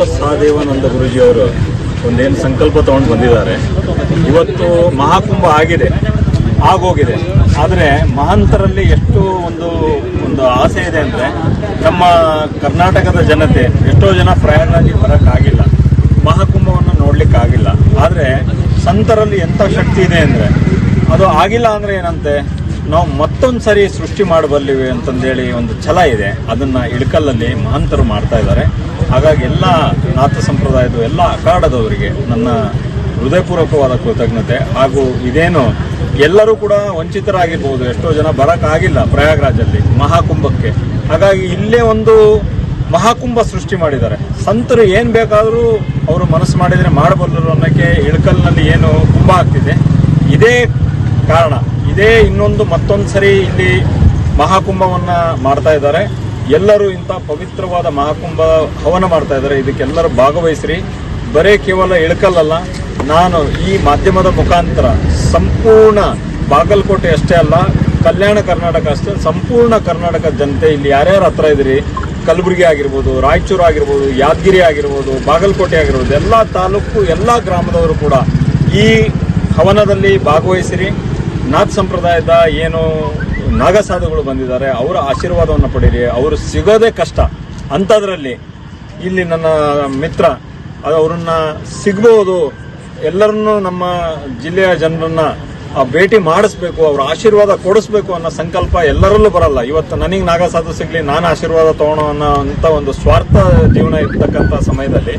ಸಂತ ಸಹದೇವಾನಂದ ಗುರುಜಿಯವರು ಒಂದೇನು ಸಂಕಲ್ಪ ತಗೊಂಡು ಬಂದಿದ್ದಾರೆ. ಇವತ್ತು ಮಹಾಕುಂಭ ಆಗಿದೆ, ಆಗೋಗಿದೆ. ಆದರೆ ಮಹಾಂತರಲ್ಲಿ ಎಷ್ಟು ಒಂದು ಒಂದು ಆಸೆ ಇದೆ ಅಂದರೆ ನಮ್ಮ ಕರ್ನಾಟಕದ ಜನತೆ ಎಷ್ಟೋ ಜನ ಪ್ರಯಾಗರಾಜಿಗೆ ಬರೋಕ್ಕಾಗಿಲ್ಲ. ಮಹಾಕುಂಭವನ್ನು ನೋಡಲಿಕ್ಕಾಗಿಲ್ಲ. ಆದರೆ ಸಂತರಲ್ಲಿ ಎಂಥ ಶಕ್ತಿ ಇದೆ ಅಂದರೆ ಅದು ಆಗಿಲ್ಲ ಅಂದರೆ ಏನಂತೆ? ನಾವು ಮತ್ತೊಂದು ಸರಿ ಸೃಷ್ಟಿ ಮಾಡಬಲ್ಲಿವೆ ಅಂತಂದೇಳಿ ಒಂದು ಛಲ ಇದೆ. ಅದನ್ನ ಇಳಕಲ್ಲಲ್ಲಿ ಮಹಂತರು ಮಾಡ್ತಾ ಇದ್ದಾರೆ. ಹಾಗಾಗಿ ಎಲ್ಲ ನಾಥ ಸಂಪ್ರದಾಯದ ಎಲ್ಲ ಅಖಾಡದವರಿಗೆ ನನ್ನ ಹೃದಯಪೂರ್ವಕವಾದ ಕೃತಜ್ಞತೆ. ಹಾಗೂ ಇದೇನು ಎಲ್ಲರೂ ಕೂಡ ವಂಚಿತರಾಗಿರ್ಬೋದು. ಎಷ್ಟೋ ಜನ ಬರೋಕ್ಕಾಗಿಲ್ಲ ಪ್ರಯಾಗ್ರಾಜಲ್ಲಿ, ಮಹಾಕುಂಭಕ್ಕೆ. ಹಾಗಾಗಿ ಇಲ್ಲೇ ಒಂದು ಮಹಾಕುಂಭ ಸೃಷ್ಟಿ ಮಾಡಿದ್ದಾರೆ. ಸಂತರು ಏನು ಬೇಕಾದರೂ ಅವರು ಮನಸ್ಸು ಮಾಡಿದರೆ ಮಾಡಬಲ್ಲರು ಅನ್ನೋಕ್ಕೆ ಇಳಕಲ್ನಲ್ಲಿ ಏನು ಕುಂಭ ಆಗ್ತಿದೆ. ಇದೇ ಕಾರಣ. ಇದೇ ಇನ್ನೊಂದು ಮತ್ತೊಂದು ಸರಿ ಇಲ್ಲಿ ಮಹಾಕುಂಭವನ್ನ ಮಾಡ್ತಾ ಇದ್ದಾರೆ. ಎಲ್ಲರೂ ಇಂಥ ಪವಿತ್ರವಾದ ಮಹಾಕುಂಭ ಹವನ ಮಾಡ್ತಾ ಇದ್ದಾರೆ. ಇದಕ್ಕೆಲ್ಲರೂ ಭಾಗವಹಿಸ್ರಿ. ಬರೇ ಕೇವಲ ಇಳಕಲ್ಲಲ್ಲ, ನಾನು ಈ ಮಾಧ್ಯಮದ ಮುಖಾಂತರ ಸಂಪೂರ್ಣ ಬಾಗಲಕೋಟೆ ಅಷ್ಟೇ ಅಲ್ಲ, ಕಲ್ಯಾಣ ಕರ್ನಾಟಕ ಅಷ್ಟೇ, ಸಂಪೂರ್ಣ ಕರ್ನಾಟಕ ಜನತೆ ಇಲ್ಲಿ ಯಾರ್ಯಾರು ಹತ್ರ ಇದ್ರಿ ಕಲಬುರಗಿ ಆಗಿರ್ಬೋದು, ರಾಯಚೂರು ಆಗಿರ್ಬೋದು, ಯಾದಗಿರಿ ಆಗಿರ್ಬೋದು, ಬಾಗಲಕೋಟೆ ಆಗಿರ್ಬೋದು, ಎಲ್ಲ ತಾಲೂಕು, ಎಲ್ಲ ಗ್ರಾಮದವರು ಕೂಡ ಈ ಹವನದಲ್ಲಿ ಭಾಗವಹಿಸಿರಿ. ನಾಥ್ ಸಂಪ್ರದಾಯದ ಏನು ನಾಗಸಾಧುಗಳು ಬಂದಿದ್ದಾರೆ, ಅವರ ಆಶೀರ್ವಾದವನ್ನು ಪಡೀರಿ, ಅವರು ಸಿಗೋದೇ ಕಷ್ಟ. ಅಂಥದ್ರಲ್ಲಿ ಇಲ್ಲಿ ನನ್ನ ಮಿತ್ರ, ಅದು ಅವ್ರನ್ನ ಸಿಗ್ಬೋದು, ಎಲ್ಲರನ್ನೂ ನಮ್ಮ ಜಿಲ್ಲೆಯ ಜನರನ್ನು ಭೇಟಿ ಮಾಡಿಸ್ಬೇಕು, ಅವ್ರ ಆಶೀರ್ವಾದ ಕೊಡಿಸ್ಬೇಕು ಅನ್ನೋ ಸಂಕಲ್ಪ ಎಲ್ಲರಲ್ಲೂ ಬರಲ್ಲ. ಇವತ್ತು ನನಗೆ ನಾಗಸಾಧು ಸಿಗಲಿ, ನಾನು ಆಶೀರ್ವಾದ ತಗೊಳ್ಳೋ ಅನ್ನೋ ಅಂಥ ಒಂದು ಸ್ವಾರ್ಥ ಜೀವನ ಇರ್ತಕ್ಕಂಥ ಸಮಯದಲ್ಲಿ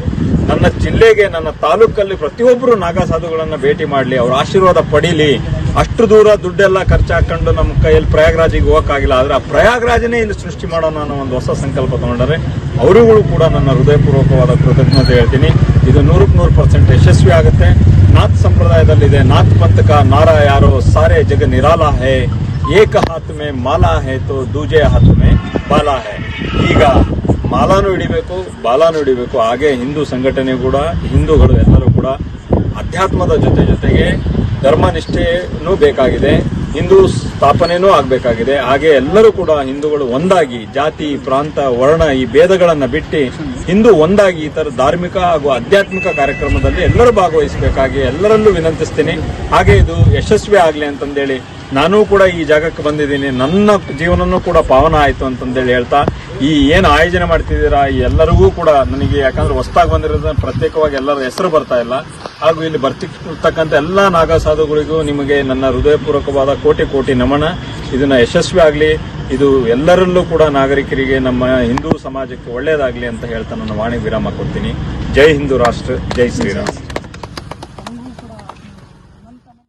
ನನ್ನ ಜಿಲ್ಲೆಗೆ, ನನ್ನ ತಾಲೂಕಲ್ಲಿ ಪ್ರತಿಯೊಬ್ಬರು ನಾಗಸಾಧುಗಳನ್ನು ಭೇಟಿ ಮಾಡಲಿ, ಅವ್ರ ಆಶೀರ್ವಾದ ಪಡೀಲಿ. ಅಷ್ಟು ದೂರ ದುಡ್ಡೆಲ್ಲ ಖರ್ಚು ಹಾಕೊಂಡು ನಮ್ಮ ಕೈಯಲ್ಲಿ ಪ್ರಯಾಗ್ರಾಜಿಗೆ ಹೋಗೋಕ್ಕಾಗಿಲ್ಲ. ಆದರೆ ಆ ಪ್ರಯಾಗ್ರಾಜನೇ ಇಲ್ಲಿ ಸೃಷ್ಟಿ ಮಾಡೋಣ ಅನ್ನೋ ಒಂದು ಹೊಸ ಸಂಕಲ್ಪ ತಗೊಂಡರೆ ಅವರುಗಳು ಕೂಡ ನನ್ನ ಹೃದಯಪೂರ್ವಕವಾದ ಕೃತಜ್ಞತೆ ಹೇಳ್ತೀನಿ. ಇದು ನೂರಕ್ಕೆ ನೂರು ಪರ್ಸೆಂಟ್ ಯಶಸ್ವಿ ಆಗುತ್ತೆ. ನಾಥ್ ಸಂಪ್ರದಾಯದಲ್ಲಿದೆ. ನಾಥ್ ಪಂಥಕ ನಾರ ಯಾರೋ ಸಾರೆ ಜಗ ನಿರಾಲ ಹೇ. ಏಕ ಹಾತ್ ಮೇ ಮಾಲಾ ಹೇ ತೋ ದೂಜೆ ಹಾತ್ಮೆ ಬಾಲಾ ಹೇ. ಈಗ ಮಾಲಾನು ಹಿಡಿಬೇಕು, ಬಾಲಾನು ಹಿಡಿಬೇಕು. ಹಾಗೆ ಹಿಂದೂ ಸಂಘಟನೆ ಕೂಡ, ಹಿಂದೂಗಳು ಎಲ್ಲರೂ ಕೂಡ ಅಧ್ಯಾತ್ಮದ ಜೊತೆ ಜೊತೆಗೆ ಧರ್ಮನಿಷ್ಠೆನೂ ಬೇಕಾಗಿದೆ, ಹಿಂದೂ ಸ್ಥಾಪನೆಯೂ ಆಗಬೇಕಾಗಿದೆ. ಹಾಗೆ ಎಲ್ಲರೂ ಕೂಡ ಹಿಂದೂಗಳು ಒಂದಾಗಿ, ಜಾತಿ, ಪ್ರಾಂತ, ವರ್ಣ ಈ ಭೇದಗಳನ್ನು ಬಿಟ್ಟು ಹಿಂದೂ ಒಂದಾಗಿ ಈ ಥರ ಧಾರ್ಮಿಕ ಹಾಗೂ ಆಧ್ಯಾತ್ಮಿಕ ಕಾರ್ಯಕ್ರಮದಲ್ಲಿ ಎಲ್ಲರೂ ಭಾಗವಹಿಸಬೇಕಾಗಿ ಎಲ್ಲರಲ್ಲೂ ವಿನಂತಿಸ್ತೀನಿ. ಹಾಗೆ ಇದು ಯಶಸ್ವಿ ಆಗಲಿ ಅಂತಂದೇಳಿ ನಾನೂ ಕೂಡ ಈ ಜಾಗಕ್ಕೆ ಬಂದಿದ್ದೀನಿ. ನನ್ನ ಜೀವನನೂ ಕೂಡ ಪಾವನ ಆಯಿತು ಅಂತಂದೇಳಿ ಹೇಳ್ತಾ, ಈ ಏನು ಆಯೋಜನೆ ಮಾಡ್ತಿದ್ದೀರಾ ಎಲ್ಲರಿಗೂ ಕೂಡ ನನಗೆ ಯಾಕಂದ್ರೆ ಹೊಸ್ದಾಗಿ ಬಂದಿರೋದನ್ನ ಪ್ರತ್ಯೇಕವಾಗಿ ಎಲ್ಲರ ಹೆಸರು ಬರ್ತಾ ಇಲ್ಲ. ಹಾಗೂ ಇಲ್ಲಿ ಬರ್ತಿರ್ತಕ್ಕಂಥ ಎಲ್ಲ ನಾಗ ಸಾಧುಗಳಿಗೂ ನಿಮಗೆ ನನ್ನ ಹೃದಯಪೂರ್ವಕವಾದ ಕೋಟಿ ಕೋಟಿ ನಮನ. ಇದನ್ನ ಯಶಸ್ವಿ ಆಗಲಿ, ಇದು ಎಲ್ಲರಲ್ಲೂ ಕೂಡ ನಾಗರಿಕರಿಗೆ ನಮ್ಮ ಹಿಂದೂ ಸಮಾಜಕ್ಕೆ ಒಳ್ಳೆಯದಾಗಲಿ ಅಂತ ಹೇಳ್ತಾ ನನ್ನ ವಾಣಿ ವಿರಾಮ ಕೊಡ್ತೀನಿ. ಜೈ ಹಿಂದೂ ರಾಷ್ಟ್ರ, ಜೈ ಶ್ರೀರಾಮ್.